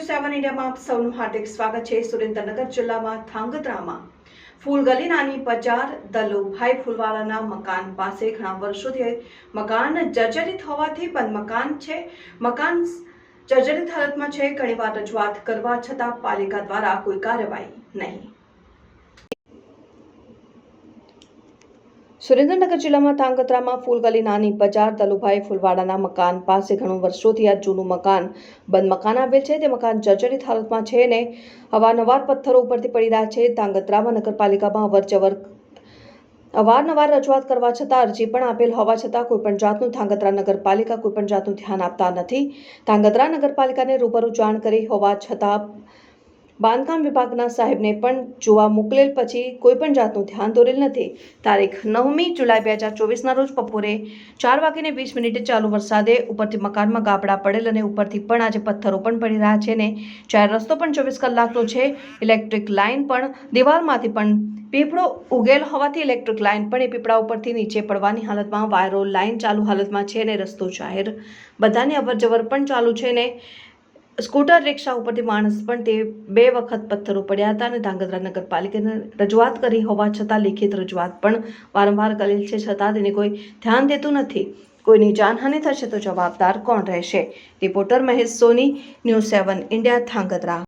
સેવન ઇન્ડિયામાં આપ સૌનું હાર્દિક સ્વાગત છે. સુરેન્દ્રનગર જિલ્લામાં થાંગધ્રામાં ફૂલગલી નાની બજાર દલુભાઈ ફૂલવાળાના મકાન પાસે ઘણા વર્ષોથી મકાન જર્જરિત હોવાથી પણ મકાન છે, મકાન જર્જરિત હાલતમાં છે. ઘણીવાર રજૂઆત કરવા છતાં પાલિકા દ્વારા કોઈ કાર્યવાહી નહીં. સુરેન્દ્રનગર જિલ્લામાં તાંગત્રામાં ફૂલગલી નાની બજાર, દલુભાઈ ફૂલવાડાના મકાન પાસે ઘણું વર્ષોથી આ જૂનું મકાન બંધ મકાન આવેલ છે. તે મકાન જર્જરિત હાલતમાં છે ને અવારનવાર પથ્થરો ઉપરથી પડી રહ્યા છે. તાંગત્રામાં નગરપાલિકામાં અવરજવર અવારનવાર રજૂઆત કરવા છતાં અરજી પણ આપેલ હોવા છતાં કોઈપણ જાતનું ધાંગધ્રા નગરપાલિકા કોઈપણ જાતનું ધ્યાન આપતા નથી. ધાંગધ્રા નગરપાલિકાને રૂબરૂ જાણ કરી હોવા છતાં બાંધકામ વિભાગના સાહેબને પણ જોવા મોકલેલ પછી કોઈપણ જાતનું ધ્યાન દોરેલ નથી. તારીખ નવમી જુલાઈ બે હજાર ચોવીસના રોજ બપોરે ચાર વાગીને વીસ મિનિટે ચાલુ વરસાદે ઉપરથી મકાનમાં ગાબડા પડેલ અને ઉપરથી પણ આજે પથ્થરો પણ પડી રહ્યા છે ને ચાર રસ્તો પણ ચોવીસ કલાકનો છે. ઇલેક્ટ્રિક લાઇન પણ દિવાલમાંથી પણ પીપળો ઉગેલ હોવાથી ઇલેક્ટ્રિક લાઇન પણ એ પીપળા ઉપરથી નીચે પડવાની હાલતમાં વાયરો લાઇન ચાલુ હાલતમાં છે ને રસ્તો જાહેર બધાની અવરજવર પણ ચાલુ છે ને સ્કૂટર, રિક્ષા ઉપરથી માણસ પણ તે બે વખત પથ્થરો પડ્યા હતા અને ધાંગધ્રા નગરપાલિકાને રજૂઆત કરી હોવા છતાં લેખિત રજૂઆત પણ વારંવાર કરેલ છે. છતાં તેને કોઈ ધ્યાન દેતું નથી. કોઈની જાનહાનિ થશે તો જવાબદાર કોણ રહેશે? Reporter Mahesh Soni, news seven India, Dhrangadhra.